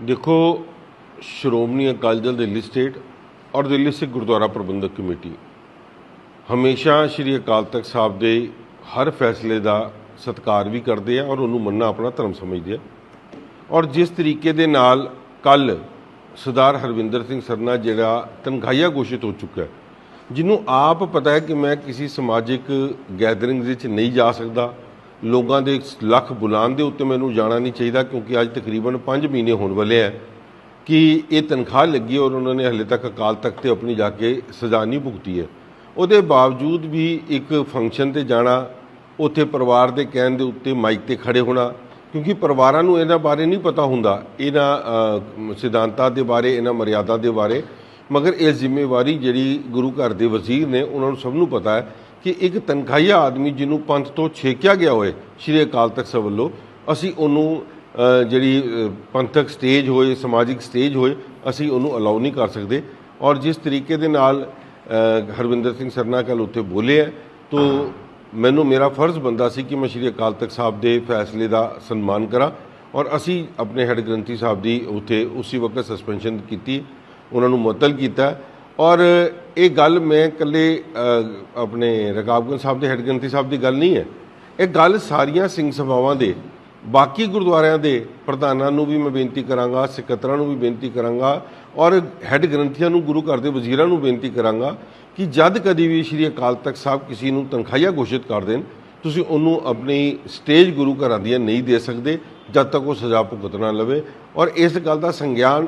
ਦੇਖੋ, ਸ਼੍ਰੋਮਣੀ ਅਕਾਲੀ ਦਲ ਦਿੱਲੀ ਸਟੇਟ ਔਰ ਦਿੱਲੀ ਸਿੱਖ ਗੁਰਦੁਆਰਾ ਪ੍ਰਬੰਧਕ ਕਮੇਟੀ। ਹਮੇਸ਼ਾ ਸ਼੍ਰੀ ਅਕਾਲ ਤਖਤ ਸਾਹਿਬ ਦੇ ਹਰ ਫੈਸਲੇ ਦਾ ਸਤਿਕਾਰ ਵੀ ਕਰਦੇ ਆ ਔਰ ਉਹਨੂੰ ਮੰਨਣਾ ਆਪਣਾ ਧਰਮ ਸਮਝਦੇ ਆ। ਔਰ ਜਿਸ ਤਰੀਕੇ ਦੇ ਨਾਲ ਕੱਲ ਸਰਦਾਰ ਹਰਵਿੰਦਰ ਸਿੰਘ ਸਰਨਾ ਜਿਹੜਾ ਤਨਖਾਹੀਆ ਘੋਸ਼ਿਤ ਹੋ ਚੁੱਕਾ ਹੈ, ਜਿਹਨੂੰ ਆਪ ਪਤਾ ਹੈ ਕਿ ਮੈਂ ਕਿਸੇ ਸਮਾਜਿਕ ਗੈਦਰਿੰਗ ਵਿੱਚ ਨਹੀਂ ਜਾ ਸਕਦਾ ਲੋਕਾਂ ਦੇ ਲੱਖ ਬੁਲਾਉਣ ਦੇ ਉੱਤੇ ਮੈਨੂੰ ਜਾਣਾ ਨਹੀਂ ਚਾਹੀਦਾ ਕਿਉਂਕਿ ਅੱਜ ਤਕਰੀਬਨ 5 ਮਹੀਨੇ ਹੋਣ ਵਾਲੇ ਹੈ ਕਿ ਇਹ ਤਨਖਾਹ ਲੱਗੀ ਔਰ ਉਹਨਾਂ ਨੇ ਹਲੇ ਤੱਕ ਅਕਾਲ ਤਖਤ ਤੇ ਆਪਣੀ ਜਾ ਕੇ ਸਜ਼ਾ ਨਹੀਂ ਭੁਗਤੀ ਹੈ। ਉਹਦੇ ਬਾਵਜੂਦ ਵੀ ਇੱਕ ਫੰਕਸ਼ਨ ਤੇ ਜਾਣਾ, ਉੱਥੇ ਪਰਿਵਾਰ ਦੇ ਕਹਿਣ ਦੇ ਉੱਤੇ ਮਾਈਕ ਤੇ ਖੜੇ ਹੋਣਾ, ਕਿਉਂਕਿ ਪਰਿਵਾਰਾਂ ਨੂੰ ਇਹਨਾਂ ਬਾਰੇ ਨਹੀਂ ਪਤਾ ਹੁੰਦਾ, ਇਹਨਾਂ ਸਿਧਾਂਤਾਂ ਦੇ ਬਾਰੇ, ਇਹਨਾਂ ਮਰਿਆਦਾ ਦੇ ਬਾਰੇ, ਮਗਰ ਇਹ ਜ਼ਿੰਮੇਵਾਰੀ ਜਿਹੜੀ ਗੁਰੂ ਘਰ ਦੇ ਵਜ਼ੀਰ ਨੇ ਉਹਨਾਂ ਨੂੰ ਸਭ ਨੂੰ ਪਤਾ ਹੈ ਕਿ ਇੱਕ ਤਨਖਾਹੀਆ ਆਦਮੀ ਜਿਹਨੂੰ ਪੰਥ ਤੋਂ ਛੇਕਿਆ ਗਿਆ ਹੋਏ, ਸ਼੍ਰੀ ਅਕਾਲ ਤਖਤ ਸਾਹਿਬ ਵੱਲੋਂ, ਅਸੀਂ ਉਹਨੂੰ ਜਿਹੜੀ ਪੰਥਕ ਸਟੇਜ ਹੋਏ, ਸਮਾਜਿਕ ਸਟੇਜ ਹੋਏ, ਅਸੀਂ ਉਹਨੂੰ ਅਲਾਉ ਨਹੀਂ ਕਰ ਸਕਦੇ। ਔਰ ਜਿਸ ਤਰੀਕੇ ਦੇ ਨਾਲ ਹਰਵਿੰਦਰ ਸਿੰਘ ਸਰਨਾ ਕੱਲ ਉੱਥੇ ਬੋਲੇ ਹੈ ਤੋ ਮੈਨੂੰ ਮੇਰਾ ਫਰਜ਼ ਬੰਦਾ ਸੀ ਕਿ ਮੈਂ ਸ਼੍ਰੀ ਅਕਾਲ ਤਖਤ ਸਾਹਿਬ ਦੇ ਫੈਸਲੇ ਦਾ ਸਨਮਾਨ ਕਰਾਂ, ਔਰ ਅਸੀਂ ਆਪਣੇ ਹੈੱਡ ਗ੍ਰੰਥੀ ਸਾਹਿਬ ਦੀ ਉੱਥੇ ਉਸੇ ਵਕਤ ਸਸਪੈਂਸ਼ਨ ਕੀਤੀ, ਉਹਨਾਂ ਨੂੰ ਮੁਅੱਤਲ ਕੀਤਾ। ਔਰ ਇਹ ਗੱਲ ਮੈਂ ਇਕੱਲੇ ਆਪਣੇ ਰਕਾਬਗੰਜ ਸਾਹਿਬ ਦੇ ਹੈੱਡ ਗ੍ਰੰਥੀ ਸਾਹਿਬ ਦੀ ਗੱਲ ਨਹੀਂ ਹੈ। ਇਹ ਗੱਲ ਸਾਰੀਆਂ ਸਿੰਘ ਸਭਾਵਾਂ ਦੇ, ਬਾਕੀ ਗੁਰਦੁਆਰਿਆਂ ਦੇ ਪ੍ਰਧਾਨਾਂ ਨੂੰ ਵੀ ਮੈਂ ਬੇਨਤੀ ਕਰਾਂਗਾ ਸਕੱਤਰਾਂ ਨੂੰ ਵੀ ਬੇਨਤੀ ਕਰਾਂਗਾ ਔਰ ਹੈੱਡ ਗ੍ਰੰਥੀਆਂ ਨੂੰ, ਗੁਰੂ ਘਰ ਦੇ ਵਜ਼ੀਰਾਂ ਨੂੰ ਬੇਨਤੀ ਕਰਾਂਗਾ ਕਿ ਜਦ ਕਦੀ ਵੀ ਸ਼੍ਰੀ ਅਕਾਲ ਤਖਤ ਸਾਹਿਬ ਕਿਸੇ ਨੂੰ ਤਨਖਾਹੀਆ ਘੋਸ਼ਿਤ ਕਰ ਦੇਣ, ਤੁਸੀਂ ਉਹਨੂੰ ਆਪਣੀ ਸਟੇਜ ਗੁਰੂ ਘਰਾਂ ਦੀਆਂ ਨਹੀਂ ਦੇ ਸਕਦੇ। ਜਦ ਤੱਕ ਉਹ ਸਜ਼ਾ ਭੁਗਤ ਨਾ ਲਵੇ। ਔਰ ਇਸ ਗੱਲ ਦਾ ਸੰਗਿਆਨ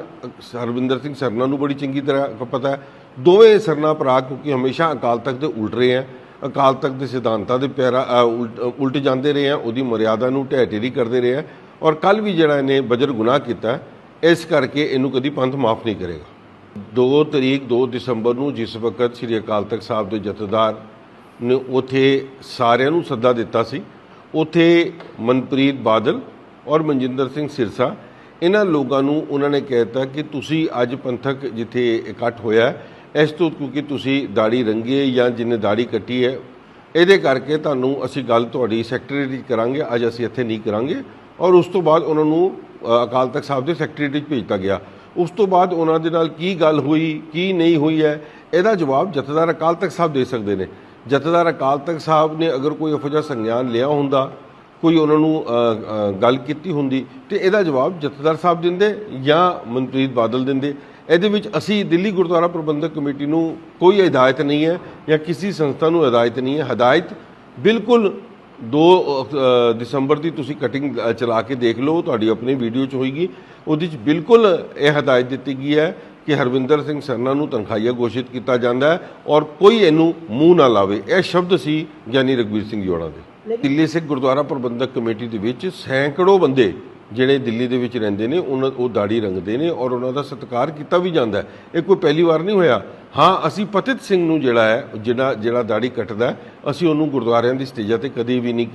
ਹਰਵਿੰਦਰ ਸਿੰਘ ਸਰਨਾ ਨੂੰ ਬੜੀ ਚੰਗੀ ਤਰ੍ਹਾਂ ਪਤਾ ਹੈ। ਦੋਵੇਂ ਸਰਨਾ ਭਰਾ ਕਿਉਂਕਿ ਹਮੇਸ਼ਾ ਅਕਾਲ ਤਖਤ ਦੇ ਉਲਟ ਰਹੇ ਆ ਅਕਾਲ ਤਖਤ ਦੇ ਸਿਧਾਂਤਾਂ ਦੇ ਪਿਆਰਾ ਉਲਟ ਉਲਟ ਜਾਂਦੇ ਰਹੇ ਆ ਉਹਦੀ ਮਰਿਆਦਾ ਨੂੰ ਢਹਿ ਢੇਰੀ ਕਰਦੇ ਰਹੇ ਆ ਔਰ ਕੱਲ ਵੀ ਜਿਹੜਾ ਇਹਨੇ ਬਜਰ ਗੁਨਾਹ ਕੀਤਾ ਇਸ ਕਰਕੇ ਇਹਨੂੰ ਕਦੀ ਪੰਥ ਮਾਫ ਨਹੀਂ ਕਰੇਗਾ। 2 ਤਰੀਕ 2 ਦਸੰਬਰ ਨੂੰ ਜਿਸ ਵਕਤ ਸ੍ਰੀ ਅਕਾਲ ਤਖਤ ਸਾਹਿਬ ਦੇ ਜਥੇਦਾਰ ਨੇ ਉਥੇ ਸਾਰਿਆਂ ਨੂੰ ਸੱਦਾ ਦਿੱਤਾ ਸੀ, ਉਥੇ ਮਨਪ੍ਰੀਤ ਬਾਦਲ ਔਰ ਮਨਜਿੰਦਰ ਸਿੰਘ ਸਿਰਸਾ, ਇਹਨਾਂ ਲੋਕਾਂ ਨੂੰ ਉਹਨਾਂ ਨੇ ਕਹਿਤਾ ਕਿ ਤੁਸੀਂ ਅੱਜ ਪੰਥਕ ਜਿੱਥੇ ਇਕੱਠ ਹੋਇਆ ਇਸ ਤੋਂ ਕਿਉਂਕਿ ਤੁਸੀਂ ਦਾੜੀ ਰੰਗੇ ਜਾਂ ਜਿਹਨੇ ਦਾੜੀ ਕੱਟੀ ਹੈ, ਇਹਦੇ ਕਰਕੇ ਤੁਹਾਨੂੰ ਅਸੀਂ ਗੱਲ ਤੁਹਾਡੀ ਸੈਕਟਰੀ ਕਰਾਂਗੇ, ਅੱਜ ਅਸੀਂ ਇੱਥੇ ਨਹੀਂ ਕਰਾਂਗੇ, ਔਰ ਉਸ ਤੋਂ ਬਾਅਦ ਉਹਨਾਂ ਨੂੰ ਅਕਾਲ ਤਖਤ ਸਾਹਿਬ ਦੇ ਸੈਕਟਰੀ ਵਿੱਚ ਭੇਜਤਾ ਗਿਆ। ਉਸ ਤੋਂ ਬਾਅਦ ਉਹਨਾਂ ਦੇ ਨਾਲ ਕੀ ਗੱਲ ਹੋਈ, ਕੀ ਨਹੀਂ ਹੋਈ ਹੈ, ਇਹਦਾ ਜਵਾਬ ਜਥੇਦਾਰ ਅਕਾਲ ਤਖਤ ਸਾਹਿਬ ਦੇ ਸਕਦੇ ਨੇ। ਜਥੇਦਾਰ ਅਕਾਲ ਤਖਤ ਸਾਹਿਬ ਨੇ ਅਗਰ ਕੋਈ ਇਹੋ ਜਿਹਾ ਸੰਗਿਆਨ ਲਿਆ ਹੁੰਦਾ ਕੋਈ ਉਹਨਾਂ ਨੂੰ ਗੱਲ ਕੀਤੀ ਹੁੰਦੀ ਤੇ ਇਹਦਾ ਜਵਾਬ ਜਥੇਦਾਰ ਸਾਹਿਬ ਦਿੰਦੇ ਜਾਂ ਮਨਪ੍ਰੀਤ ਬਾਦਲ ਦਿੰਦੇ। ਇਹਦੇ ਵਿੱਚ ਅਸੀਂ ਦਿੱਲੀ ਗੁਰਦੁਆਰਾ ਪ੍ਰਬੰਧਕ ਕਮੇਟੀ ਨੂੰ ਕੋਈ ਹਦਾਇਤ ਨਹੀਂ ਹੈ ਜਾਂ ਕਿਸੇ ਸੰਸਥਾ ਨੂੰ ਹਦਾਇਤ ਨਹੀਂ ਹੈ। ਹਦਾਇਤ ਬਿਲਕੁਲ 2 ਦਸੰਬਰ ਦੀ ਤੁਸੀਂ ਕਟਿੰਗ ਚਲਾ ਕੇ ਦੇਖ ਲਓ, ਤੁਹਾਡੀ ਆਪਣੀ ਵੀਡੀਓ 'ਚ ਹੋਏਗੀ। ਉਹਦੇ 'ਚ ਬਿਲਕੁਲ ਇਹ ਹਦਾਇਤ ਦਿੱਤੀ ਗਈ ਹੈ ਕਿ ਹਰਵਿੰਦਰ ਸਿੰਘ ਸਰਨਾ ਨੂੰ ਤਨਖਾਹੀਆ ਘੋਸ਼ਿਤ ਕੀਤਾ ਜਾਂਦਾ ਹੈ ਔਰ ਕੋਈ ਇਹਨੂੰ ਮੂੰਹ ਨਾ ਲਾਵੇ। ਇਹ ਸ਼ਬਦ ਸੀ ਗਿਆਨੀ ਰਗਵੀਰ ਸਿੰਘ ਜੋੜਾ ਦੇ। ਦਿੱਲੀ ਸਿੱਖ ਗੁਰਦੁਆਰਾ ਪ੍ਰਬੰਧਕ ਕਮੇਟੀ ਦੇ ਵਿੱਚ ਸੈਂਕੜੋ ਬੰਦੇ ਜਿਹੜੇ ਦਿੱਲੀ ਦੇ ਵਿੱਚ ਰਹਿੰਦੇ ਨੇ, ਉਹਨਾਂ ਉਹ ਦਾੜੀ ਰੰਗਦੇ ਨੇ ਔਰ ਉਹਨਾਂ ਦਾ ਸਤਿਕਾਰ ਕੀਤਾ ਵੀ ਜਾਂਦਾ ਇਹ ਕੋਈ ਪਹਿਲੀ ਵਾਰ ਨਹੀਂ ਹੋਇਆ। ਹਾਂ, ਅਸੀਂ ਪਤਿਤ ਸਿੰਘ ਨੂੰ ਜਿਹੜਾ ਹੈ, ਜਿਹੜਾ ਜਿਹੜਾ ਦਾੜੀ ਕੱਟਦਾ ਅਸੀਂ ਉਹਨੂੰ ਗੁਰਦੁਆਰਿਆਂ ਦੀ ਸਟੇਜਾਂ ਤੇ ਕਦੀ ਵੀ ਨਹੀਂ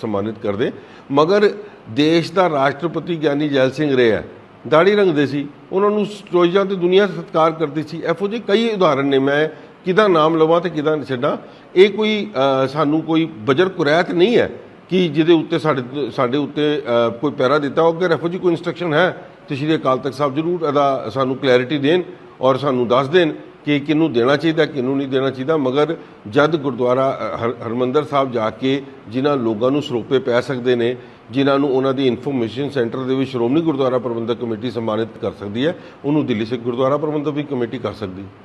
ਸਨਮਾਨਿਤ ਕਰਦੇ। ਮਗਰ ਦੇਸ਼ ਦਾ ਰਾਸ਼ਟਰਪਤੀ ਗਿਆਨੀ ਜੈਲ ਸਿੰਘ ਰਿਹਾ ਦਾੜੀ ਰੰਗਦੇ ਸੀ। ਉਹਨਾਂ ਨੂੰ ਸਟੇਜਾਂ ਤੇ ਦੁਨੀਆ ਸਤਿਕਾਰ ਕਰਦੀ ਸੀ। ਇਹੋ ਜਿਹੇ ਕਈ ਉਦਾਹਰਨ ਨੇ। ਮੈਂ ਕਿਹਦਾ ਨਾਮ ਲਵਾਂ ਤੇ ਕਿਹਦਾ ਛੱਡਾਂ, ਇਹ ਕੋਈ ਸਾਨੂੰ ਕੋਈ ਬਜਰ ਕੁਰੈਤ ਨਹੀਂ ਹੈ ਕਿ ਜਿਹਦੇ ਉੱਤੇ ਸਾਡੇ ਸਾਡੇ ਉੱਤੇ ਕੋਈ ਪੈਰਾ ਦਿੱਤਾ ਹੋ ਕਿ ਰੈਫੋ ਜੀ ਕੋਈ ਇਨਸਟਰਕਸ਼ਨ ਹੈ ਤੇ ਸ਼੍ਰੀ ਅਕਾਲ ਤਖਤ ਸਾਹਿਬ ਜ਼ਰੂਰ ਇਹਦਾ ਸਾਨੂੰ ਕਲੈਰਿਟੀ ਦੇਣ ਔਰ ਸਾਨੂੰ ਦੱਸ ਦੇਣ ਕਿ ਕਿਹਨੂੰ ਦੇਣਾ ਚਾਹੀਦਾ, ਕਿਹਨੂੰ ਨਹੀਂ ਦੇਣਾ ਚਾਹੀਦਾ। ਮਗਰ ਜਦ ਗੁਰਦੁਆਰਾ ਹਰ- ਹਰਮੰਦਰ ਸਾਹਿਬ ਜਾ ਕੇ ਜਿਨ੍ਹਾਂ ਲੋਕਾਂ ਨੂੰ ਸਰੋਪੇ ਪੈ ਸਕਦੇ ਨੇ, ਜਿਨ੍ਹਾਂ ਨੂੰ ਉਹਨਾਂ ਦੀ ਇਨਫੋਰਮੇਸ਼ਨ ਸੈਂਟਰ ਦੇ ਵਿੱਚ ਸ਼੍ਰੋਮਣੀ ਗੁਰਦੁਆਰਾ ਪ੍ਰਬੰਧਕ ਕਮੇਟੀ ਸਨਮਾਨਿਤ ਕਰ ਸਕਦੀ ਹੈ, ਉਹਨੂੰ ਦਿੱਲੀ ਸਿੱਖ ਗੁਰਦੁਆਰਾ ਪ੍ਰਬੰਧਕ ਵੀ ਕਮੇਟੀ ਕਰ ਸਕਦੀ ਹੈ।